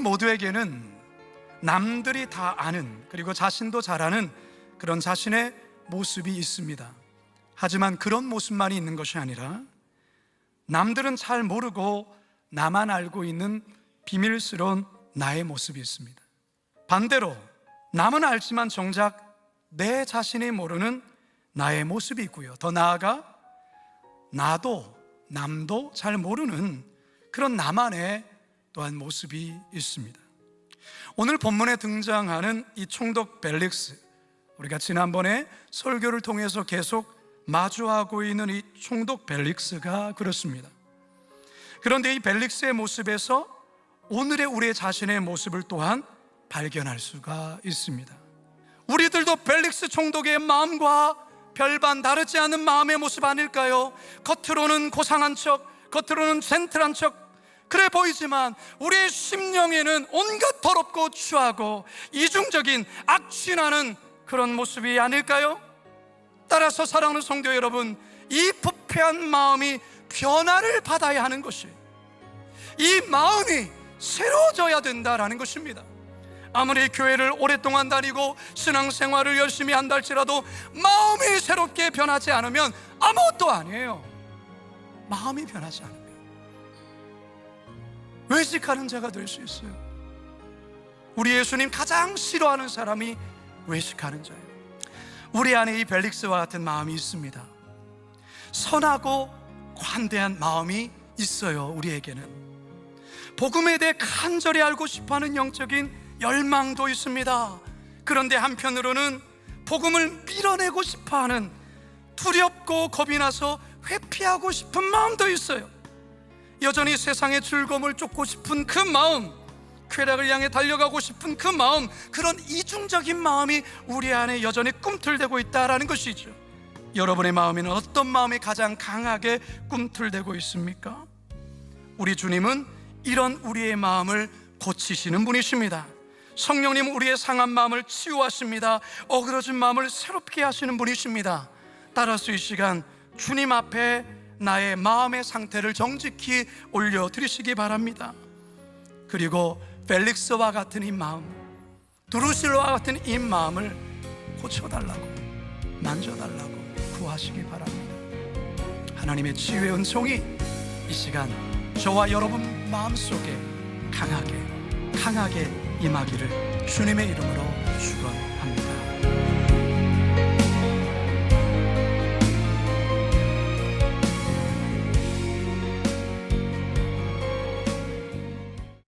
모두에게는 남들이 다 아는 그리고 자신도 잘 아는 그런 자신의 모습이 있습니다. 하지만 그런 모습만이 있는 것이 아니라 남들은 잘 모르고 나만 알고 있는 비밀스러운 나의 모습이 있습니다. 반대로 남은 알지만 정작 내 자신이 모르는 나의 모습이 있고요. 더 나아가 나도 남도 잘 모르는 그런 나만의 또한 모습이 있습니다. 오늘 본문에 등장하는 이 총독 벨릭스 우리가 지난번에 설교를 통해서 계속 마주하고 있는 이 총독 벨릭스가 그렇습니다. 그런데 이 벨릭스의 모습에서 오늘의 우리 자신의 모습을 또한 발견할 수가 있습니다. 우리들도 벨릭스 총독의 마음과 별반 다르지 않은 마음의 모습 아닐까요? 겉으로는 고상한 척, 겉으로는 젠틀한 척, 그래 보이지만 우리의 심령에는 온갖 더럽고 추하고 이중적인 악취나는 그런 모습이 아닐까요? 따라서 사랑하는 성도 여러분, 이 부패한 마음이 변화를 받아야 하는 것이 이 마음이 새로워져야 된다라는 것입니다. 아무리 교회를 오랫동안 다니고 신앙생활을 열심히 한다 할지라도 마음이 새롭게 변하지 않으면 아무것도 아니에요. 마음이 변하지 않으면 외식하는 자가 될 수 있어요. 우리 예수님 가장 싫어하는 사람이 외식하는 자예요. 우리 안에 이 벨릭스와 같은 마음이 있습니다. 선하고 관대한 마음이 있어요. 우리에게는 복음에 대해 간절히 알고 싶어하는 영적인 열망도 있습니다. 그런데 한편으로는 복음을 밀어내고 싶어하는 두렵고 겁이 나서 회피하고 싶은 마음도 있어요. 여전히 세상의 즐거움을 쫓고 싶은 그 마음, 쾌락을 향해 달려가고 싶은 그 마음, 그런 이중적인 마음이 우리 안에 여전히 꿈틀대고 있다라는 것이죠. 여러분의 마음에는 어떤 마음이 가장 강하게 꿈틀대고 있습니까? 우리 주님은 이런 우리의 마음을 고치시는 분이십니다. 성령님 우리의 상한 마음을 치유하십니다. 어그러진 마음을 새롭게 하시는 분이십니다. 따라서 이 시간 주님 앞에 나의 마음의 상태를 정직히 올려 드리시기 바랍니다. 그리고 펠릭스와 같은 이 마음, 두루실과 같은 이 마음을 고쳐달라고, 만져달라고 구하시기 바랍니다. 하나님의 치유의 은총이 이 시간 저와 여러분 마음속에 강하게, 강하게 임하기를 주님의 이름으로.